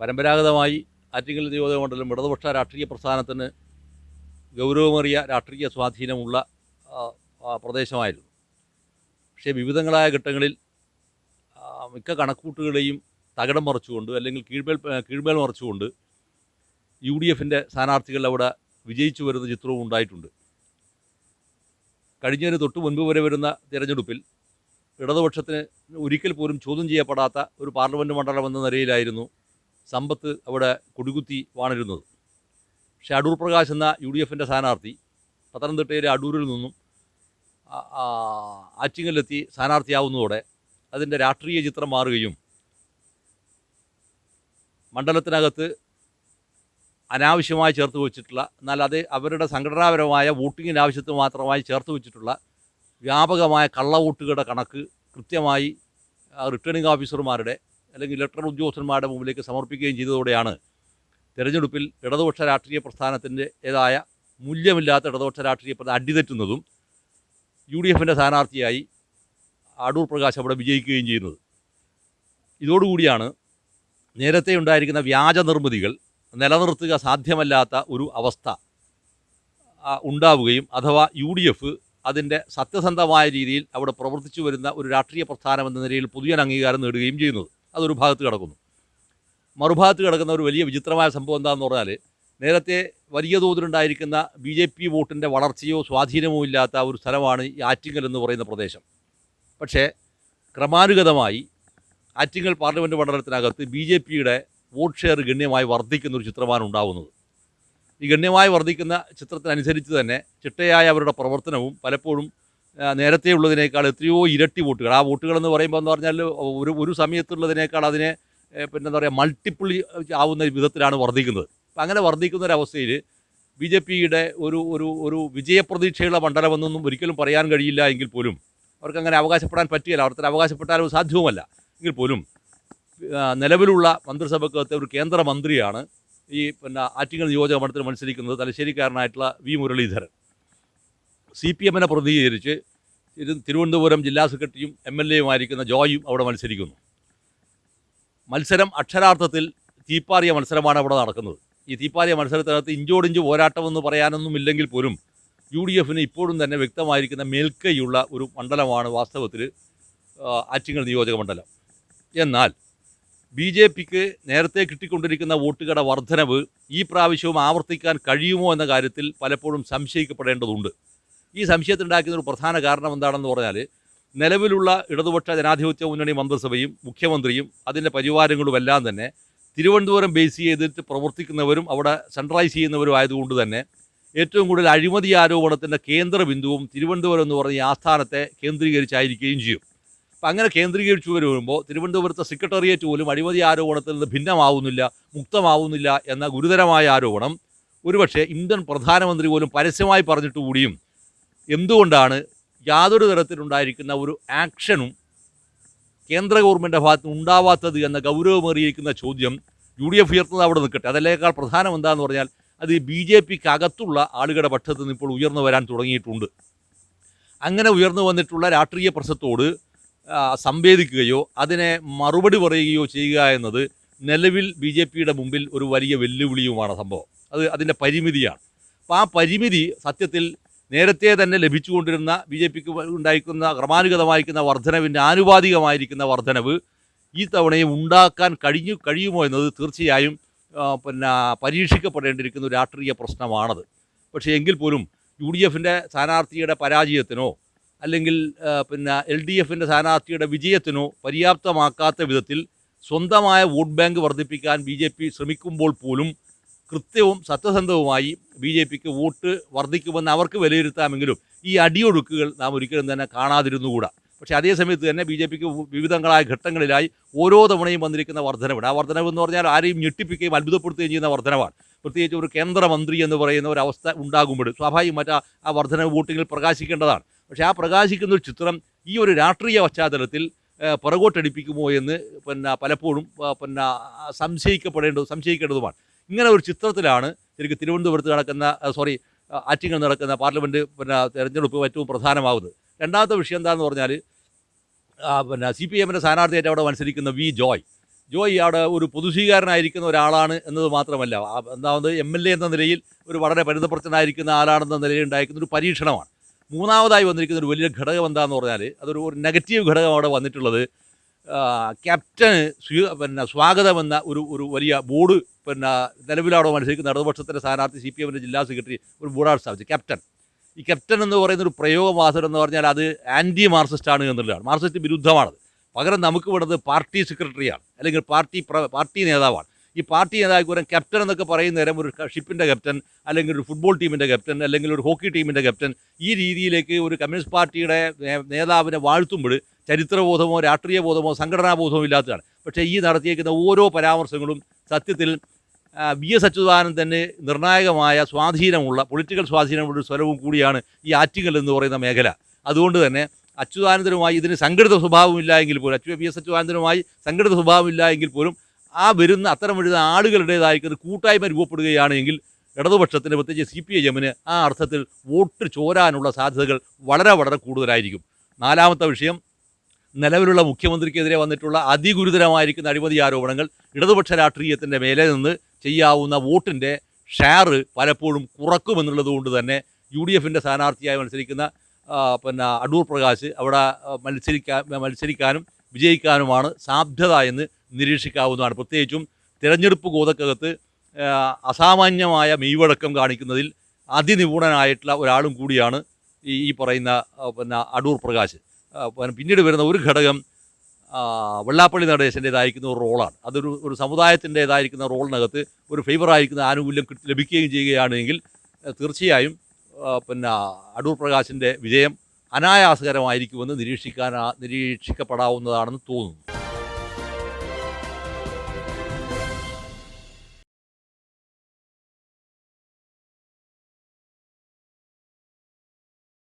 പരമ്പരാഗതമായി ആറ്റിങ്ങൽ നിയോജക മണ്ഡലം ഇടതുപക്ഷ രാഷ്ട്രീയ പ്രസ്ഥാനത്തിന് ഗൗരവമേറിയ രാഷ്ട്രീയ സ്വാധീനമുള്ള പ്രദേശമായിരുന്നു. പക്ഷേ വിവിധങ്ങളായ ഘട്ടങ്ങളിൽ മിക്ക കണക്കൂട്ടുകളെയും തകിടം മറിച്ചുകൊണ്ട് അല്ലെങ്കിൽ കീഴ്മേൽ കീഴ്മേൽ മറിച്ചുകൊണ്ട് യു ഡി എഫിന്റെ സ്ഥാനാർത്ഥികൾ അവിടെ വിജയിച്ചു വരുന്ന ചിത്രവും ഉണ്ടായിട്ടുണ്ട്. കഴിഞ്ഞതിന് തൊട്ട് മുൻപ് വരെ വരുന്ന തിരഞ്ഞെടുപ്പിൽ ഇടതുപക്ഷത്തിന് ഒരിക്കൽ പോലും ചോദ്യം ചെയ്യപ്പെടാത്ത ഒരു പാർലമെന്റ് മണ്ഡലം എന്ന നിലയിലായിരുന്നു സമ്പത്ത് അവിടെ കൊടികുത്തി വാണിരുന്നത്. പക്ഷേ അടൂർ പ്രകാശ് എന്ന യു ഡി എഫിന്റെ സ്ഥാനാർത്ഥി പത്തനംതിട്ടയിലെ അടൂരിൽ നിന്നും ആറ്റിങ്ങലെത്തി സ്ഥാനാർത്ഥിയാവുന്നതോടെ അതിന്റെ രാഷ്ട്രീയ ചിത്രം മാറുകയും മണ്ഡലത്തിനകത്ത് അനാവശ്യമായി ചേർത്ത് വെച്ചിട്ടുള്ള എന്നാൽ അത് അവരുടെ സംഘടനാപരമായ വോട്ടിങ്ങിന്റെ ആവശ്യത്തിന് മാത്രമായി ചേർത്ത് വെച്ചിട്ടുള്ള വ്യാപകമായ കള്ളവോട്ടുകളുടെ കണക്ക് കൃത്യമായി റിട്ടേണിംഗ് ഓഫീസർമാരുടെ അല്ലെങ്കിൽ ഇലക്ട്രൽ ഉദ്യോഗസ്ഥന്മാരുടെ മുമ്പിലേക്ക് സമർപ്പിക്കുകയും ചെയ്തതോടെയാണ് തെരഞ്ഞെടുപ്പിൽ ഇടതുപക്ഷ രാഷ്ട്രീയ പ്രസ്ഥാനത്തിന്റെതായ മൂല്യമില്ലാത്ത ഇടതുപക്ഷ രാഷ്ട്രീയ പ്രസ്ഥാനം അടിതെറ്റുന്നതും യു ഡി എഫിന്റെ സ്ഥാനാർത്ഥിയായി അടൂർ പ്രകാശ് അവിടെ വിജയിക്കുകയും ചെയ്യുന്നത്. ഇതോടുകൂടിയാണ് നേരത്തെ ഉണ്ടായിരിക്കുന്ന വ്യാജ നിർമ്മിതികൾ നിലനിർത്തുക സാധ്യമല്ലാത്ത ഒരു അവസ്ഥ ഉണ്ടാവുകയും അഥവാ യു ഡി എഫ് അതിന്റെ സത്യസന്ധമായ രീതിയിൽ അവിടെ പ്രവർത്തിച്ചു വരുന്ന ഒരു രാഷ്ട്രീയ പ്രസ്ഥാനം എന്ന നിലയിൽ പുതിയൊരു അംഗീകാരം നേടുകയും ചെയ്യുന്നത്. അതൊരു ഭാഗത്ത് കിടക്കുന്നു. മറുഭാഗത്ത് കിടക്കുന്ന ഒരു വലിയ വിചിത്രമായ സംഭവം എന്താണെന്ന് പറഞ്ഞാൽ നേരത്തെ വലിയ തോതിലുണ്ടായിരിക്കുന്ന ബി ജെ പി വോട്ടിന്റെ വളർച്ചയോ സ്വാധീനമോ ഇല്ലാത്ത ഒരു സ്ഥലമാണ് ഈ ആറ്റിങ്ങൽ എന്ന് പറയുന്ന പ്രദേശം. പക്ഷേ ക്രമാനുഗതമായി ആറ്റിങ്ങൽ പാർലമെന്റ് മണ്ഡലത്തിനകത്ത് ബി ജെ പിയുടെ വോട്ട് ഷെയർ ഗണ്യമായി വർദ്ധിക്കുന്ന ഒരു ചിത്രമാണ് ഉണ്ടാവുന്നത്. ഈ ഗണ്യമായി വർദ്ധിക്കുന്ന ചിത്രത്തിനനുസരിച്ച് തന്നെ ചിട്ടയായ അവരുടെ പ്രവർത്തനവും പലപ്പോഴും നേരത്തെ ഉള്ളതിനേക്കാൾ എത്രയോ ഇരട്ടി വോട്ടുകൾ. ആ വോട്ടുകൾ എന്ന് പറയുമ്പോൾ എന്ന് പറഞ്ഞാൽ ഒരു ഒരു സമയത്തുള്ളതിനേക്കാൾ അതിനെ പിന്നെ എന്താ പറയുക മൾട്ടിപ്പിൾ ആവുന്ന വിധത്തിലാണ് വർദ്ധിക്കുന്നത്. അപ്പം അങ്ങനെ വർദ്ധിക്കുന്ന ഒരവസ്ഥയിൽ ബി ജെ പിയുടെ ഒരു ഒരു ഒരു വിജയപ്രതീക്ഷയുള്ള മണ്ഡലമെന്നൊന്നും ഒരിക്കലും പറയാൻ കഴിയില്ല എങ്കിൽ പോലും അവർക്ക് അങ്ങനെ അവകാശപ്പെടാൻ പറ്റുകയില്ല. അവർക്ക് അവകാശപ്പെട്ടാലും സാധ്യവുമല്ല എങ്കിൽ പോലും നിലവിലുള്ള മന്ത്രിസഭക്കകത്തെ ഒരു കേന്ദ്രമന്ത്രിയാണ് ഈ പിന്നെ ആറ്റിങ്ങൽ നിയോജക മണ്ഡലത്തിൽ മത്സരിക്കുന്നത് തലശ്ശേരിക്കാരനായിട്ടുള്ള വി മുരളീധരൻ. സി പി എമ്മിനെ പ്രതിനിധീകരിച്ച് ഇത് തിരുവനന്തപുരം ജില്ലാ സെക്രട്ടറിയും എം എൽ എയുമായിരിക്കുന്ന ജോയും അവിടെ മത്സരിക്കുന്നു. മത്സരം അക്ഷരാർത്ഥത്തിൽ തീപ്പാറിയ മത്സരമാണ് അവിടെ നടക്കുന്നത്. ഈ തീപ്പാറിയ മത്സരത്തിനകത്ത് ഇഞ്ചോടിഞ്ച് പോരാട്ടമെന്ന് പറയാനൊന്നും ഇല്ലെങ്കിൽ പോലും യു ഡി എഫിന് ഇപ്പോഴും തന്നെ വ്യക്തമായിരിക്കുന്ന മേൽക്കൈയുള്ള ഒരു മണ്ഡലമാണ് വാസ്തവത്തിൽ ആറ്റിങ്ങൽ നിയോജക മണ്ഡലം. എന്നാൽ ബി ജെ പിക്ക് നേരത്തെ കിട്ടിക്കൊണ്ടിരിക്കുന്ന വോട്ടുകളുടെ വർധനവ് ഈ പ്രാവശ്യവും ആവർത്തിക്കാൻ കഴിയുമോ എന്ന കാര്യത്തിൽ പലപ്പോഴും സംശയിക്കപ്പെടേണ്ടതുണ്ട്. ഈ സംശയത്തിനുണ്ടാക്കുന്ന ഒരു പ്രധാന കാരണം എന്താണെന്ന് പറഞ്ഞാൽ നിലവിലുള്ള ഇടതുപക്ഷ ജനാധിപത്യ മുന്നണി മന്ത്രിസഭയും മുഖ്യമന്ത്രിയും അതിന്റെ പരിവാരങ്ങളുമെല്ലാം തന്നെ തിരുവനന്തപുരം ബേസ് ചെയ്തിട്ട് പ്രവർത്തിക്കുന്നവരും അവിടെ സെൻട്രലൈസ് ചെയ്യുന്നവരും ആയതുകൊണ്ട് തന്നെ ഏറ്റവും കൂടുതൽ അഴിമതി ആരോപണത്തിന്റെ കേന്ദ്ര ബിന്ദുവും തിരുവനന്തപുരം എന്ന് പറഞ്ഞ ഈ ആസ്ഥാനത്തെ കേന്ദ്രീകരിച്ചായിരിക്കുകയും ചെയ്യും. അപ്പം അങ്ങനെ കേന്ദ്രീകരിച്ചു വരുമ്പോൾ തിരുവനന്തപുരത്തെ സെക്രട്ടേറിയറ്റ് പോലും അഴിമതി ആരോപണത്തിൽ നിന്ന് ഭിന്നമാവുന്നില്ല മുക്തമാവുന്നില്ല എന്ന ഗുരുതരമായ ആരോപണം ഒരുപക്ഷെ ഇന്ത്യൻ പ്രധാനമന്ത്രി പോലും പരസ്യമായി പറഞ്ഞിട്ട് കൂടിയും എന്തുകൊണ്ടാണ് യാതൊരു തരത്തിലുണ്ടായിരിക്കുന്ന ഒരു ആക്ഷനും കേന്ദ്ര ഗവൺമെന്റിന്റെ ഭാഗത്ത് ഉണ്ടാവാത്തത് എന്ന ഗൗരവമേറിയിരിക്കുന്ന ചോദ്യം യു ഡി എഫ് ഉയർത്തുന്നത് അവിടെ നിൽക്കട്ടെ. അതിലേക്കാൾ പ്രധാനം എന്താണെന്ന് പറഞ്ഞാൽ അത് ബി ജെ പിക്ക് അകത്തുള്ള ആളുകളുടെ പക്ഷത്ത് നിന്ന് ഇപ്പോൾ ഉയർന്നു വരാൻ തുടങ്ങിയിട്ടുണ്ട്. അങ്ങനെ ഉയർന്നു വന്നിട്ടുള്ള രാഷ്ട്രീയ പ്രശ്നത്തോട് സംവേദിക്കുകയോ അതിനെ മറുപടി പറയുകയോ ചെയ്യുക എന്നത് നിലവിൽ ബി ജെ പിയുടെ മുമ്പിൽ ഒരു വലിയ വെല്ലുവിളിയുമാണ് സംഭവം. അത് അതിന്റെ പരിമിതിയാണ്. അപ്പോൾ ആ പരിമിതി സത്യത്തിൽ നേരത്തെ തന്നെ ലഭിച്ചുകൊണ്ടിരുന്ന ബി ജെ പിക്ക് ഉണ്ടായിരിക്കുന്ന ക്രമാനുഗതമായിരിക്കുന്ന വർധനവിന്റെ ആനുപാതികമായിരിക്കുന്ന വർധനവ് ഈ തവണയും ഉണ്ടാക്കാൻ കഴിഞ്ഞു കഴിയുമോ എന്നത് തീർച്ചയായും പിന്നെ പരീക്ഷിക്കപ്പെടേണ്ടിയിരിക്കുന്ന ഒരു രാഷ്ട്രീയ പ്രശ്നമാണത്. പക്ഷേ എങ്കിൽ പോലും യു ഡി എഫിന്റെ സ്ഥാനാർത്ഥിയുടെ പരാജയത്തിനോ അല്ലെങ്കിൽ പിന്നെ എൽ ഡി എഫിന്റെ സ്ഥാനാർത്ഥിയുടെ വിജയത്തിനോ പര്യാപ്തമാക്കാത്ത വിധത്തിൽ സ്വന്തമായ വോട്ട് ബാങ്ക് വർദ്ധിപ്പിക്കാൻ ബി ശ്രമിക്കുമ്പോൾ പോലും കൃത്യവും സത്യസന്ധവുമായി ബി ജെ പിക്ക് വോട്ട് വർദ്ധിക്കുമെന്ന് അവർക്ക് വിലയിരുത്താമെങ്കിലും ഈ അടിയൊഴുക്കുകൾ നാം ഒരിക്കലും തന്നെ കാണാതിരുന്നുകൂടാ. പക്ഷേ അതേ സമയത്ത് തന്നെ ബി ജെ പിക്ക് വിവിധങ്ങളായ ഘട്ടങ്ങളിലായി ഓരോ തവണയും വന്നിരിക്കുന്ന വർധനവുണ്ട് ആ വർധനവ് എന്ന് പറഞ്ഞാൽ ആരെയും ഞെട്ടിപ്പിക്കുകയും അത്ഭുതപ്പെടുത്തുകയും ചെയ്യുന്ന വർധനവാണ്. പ്രത്യേകിച്ച് ഒരു കേന്ദ്രമന്ത്രി എന്ന് പറയുന്ന ഒരു അവസ്ഥ ഉണ്ടാകുമ്പോൾ സ്വാഭാവികമായിട്ട് ആ- ആ വർധനവ് വോട്ടിങ്ങിൽ പ്രകാശിക്കേണ്ടതാണ്. പക്ഷേ ആ പ്രകാശിക്കുന്ന ഒരു ചിത്രം ഈ ഒരു രാഷ്ട്രീയ പശ്ചാത്തലത്തിൽ പുറകോട്ടടിപ്പിക്കുമോ എന്ന് പിന്നെ പലപ്പോഴും പിന്നെ സംശയിക്കപ്പെടേണ്ടത് സംശയിക്കേണ്ടതുമാണ്. ഇങ്ങനെ ഒരു ചിത്രത്തിലാണ് ശരിക്കും തിരുവനന്തപുരത്ത് നടക്കുന്ന സോറി ആറ്റിങ്ങൽ നടക്കുന്ന പാർലമെന്റ് പിന്നെ തെരഞ്ഞെടുപ്പ് ഏറ്റവും പ്രധാനമാവുന്നത്. രണ്ടാമത്തെ വിഷയം എന്താണെന്ന് പറഞ്ഞാൽ പിന്നെ സി പി എമ്മിന്റെ സ്ഥാനാർത്ഥിയായിട്ട് അവിടെ മത്സരിക്കുന്ന വി ജോയ്. ജോയ് അവിടെ ഒരു പൊതുസ്വീകാരനായിരിക്കുന്ന ഒരാളാണ് എന്നത് മാത്രമല്ല എന്താവുന്നത് എം എൽ എ എന്ന നിലയിൽ ഒരു വളരെ പരിതപ്രച്ചനായിരിക്കുന്ന ആളാണെന്ന നിലയിൽ ഉണ്ടായിരിക്കുന്ന ഒരു പരീക്ഷണമാണ്. മൂന്നാമതായി വന്നിരിക്കുന്ന ഒരു വലിയ ഘടകം എന്താണെന്ന് പറഞ്ഞാൽ അതൊരു ഒരു നെഗറ്റീവ് ഘടകം അവിടെ വന്നിട്ടുള്ളത് ക്യാപ്റ്റന് സ്വീ പിന്നെ സ്വാഗതമെന്ന ഒരു ഒരു വലിയ ബോർഡ് പിന്നെ നിലവിലാണോ മത്സരിക്കുന്ന ഇടതുപക്ഷത്തിന്റെ സ്ഥാനാർത്ഥി സി പി എമ്മിന്റെ ജില്ലാ സെക്രട്ടറി ഒരു ബോർഡാണ് സ്ഥാപിച്ചത് ക്യാപ്റ്റൻ. ഈ ക്യാപ്റ്റൻ എന്ന് പറയുന്ന ഒരു പ്രയോഗവാസനം എന്ന് പറഞ്ഞാൽ അത് ആന്റി മാർക്സിസ്റ്റ് ആണ് എന്നുള്ളതാണ്. മാർക്സിസ്റ്റ് വിരുദ്ധമാണത്. പകരം നമുക്ക് വിടുന്നത് പാർട്ടി സെക്രട്ടറിയാണ് അല്ലെങ്കിൽ പാർട്ടി പാർട്ടി നേതാവാണ്. ഈ പാർട്ടി നേതാവ് പറയാൻ ക്യാപ്റ്റൻ എന്നൊക്കെ പറയുന്ന നേരം ഒരു ഷിപ്പിന്റെ ക്യാപ്റ്റൻ അല്ലെങ്കിൽ ഒരു ഫുട്ബോൾ ടീമിന്റെ ക്യാപ്റ്റൻ അല്ലെങ്കിൽ ഒരു ഹോക്കി ടീമിന്റെ ക്യാപ്റ്റൻ ഈ രീതിയിലേക്ക് ഒരു കമ്മ്യൂണിസ്റ്റ് പാർട്ടിയുടെ നേതാവിനെ വാഴ്ത്തുമ്പോൾ ചരിത്രബോധമോ രാഷ്ട്രീയ ബോധമോ സംഘടനാബോധമോ ഇല്ലാത്തതാണ്. പക്ഷേ ഈ നടത്തിയേക്കുന്ന ഓരോ പരാമർശങ്ങളും സത്യത്തിൽ വി എസ് അച്യുതാനന്ദന് നിർണായകമായ സ്വാധീനമുള്ള പൊളിറ്റിക്കൽ സ്വാധീനമുള്ള ഒരു സ്വരവും കൂടിയാണ് ഈ ആറ്റിങ്ങൽ എന്ന് പറയുന്ന മേഖല. അതുകൊണ്ട് തന്നെ അച്യുതാനന്ദനുമായി ഇതിന് സംഘടിത സ്വഭാവമില്ല എങ്കിൽ പോലും അച്യു വി എസ് അച്യുതാനന്ദനുമായി സംഘടിത സ്വഭാവമില്ല എങ്കിൽ പോലും ആ വരുന്ന അത്തരം വരുന്ന ആളുകളുടേതായിരിക്കുന്ന കൂട്ടായ്മ രൂപപ്പെടുകയാണെങ്കിൽ ഇടതുപക്ഷത്തിന് പ്രത്യേകിച്ച് സി പി ഐ എമ്മിന് ആ അർത്ഥത്തിൽ വോട്ട് ചോരാനുള്ള സാധ്യതകൾ വളരെ വളരെ കൂടുതലായിരിക്കും. നാലാമത്തെ വിഷയം നിലവിലുള്ള മുഖ്യമന്ത്രിക്കെതിരെ വന്നിട്ടുള്ള അതിഗുരുതരമായിരിക്കുന്ന അഴിമതി ആരോപണങ്ങൾ ഇടതുപക്ഷ രാഷ്ട്രീയത്തിന്റെ മേലെ നിന്ന് ചെയ്യാവുന്ന വോട്ടിന്റെ ഷെയർ പലപ്പോഴും കുറക്കുമെന്നുള്ളത് കൊണ്ട് തന്നെ യു ഡി എഫിന്റെ സ്ഥാനാർത്ഥിയായി മത്സരിക്കുന്ന പിന്നെ അടൂർ പ്രകാശ് അവിടെ മത്സരിക്കാൻ മത്സരിക്കാനും വിജയിക്കാനുമാണ് സാധ്യത എന്ന് നിരീക്ഷിക്കാവുന്നതാണ്. പ്രത്യേകിച്ചും തിരഞ്ഞെടുപ്പ് ഗോതക്കകത്ത് അസാമാന്യമായ മെയ്വഴക്കം കാണിക്കുന്നതിൽ അതിനിപുണനായിട്ടുള്ള ഒരാളും കൂടിയാണ് ഈ പറയുന്ന പിന്നെ അടൂർ പ്രകാശ്. പിന്നീട് വരുന്ന ഒരു ഘടകം വെള്ളാപ്പള്ളി നടേശന്റേതായിരിക്കുന്ന ഒരു റോളാണ്. അതൊരു ഒരു സമുദായത്തിന്റേതായിരിക്കുന്ന റോളിനകത്ത് ഒരു ഫേവറായിരിക്കുന്ന ആനുകൂല്യം ലഭിക്കുകയും ചെയ്യുകയാണെങ്കിൽ തീർച്ചയായും പിന്നെ അടൂർ പ്രകാശിന്റെ വിജയം അനായാസകരമായിരിക്കുമെന്ന് നിരീക്ഷിക്കാൻ നിരീക്ഷിക്കപ്പെടാവുന്നതാണെന്ന് തോന്നുന്നു.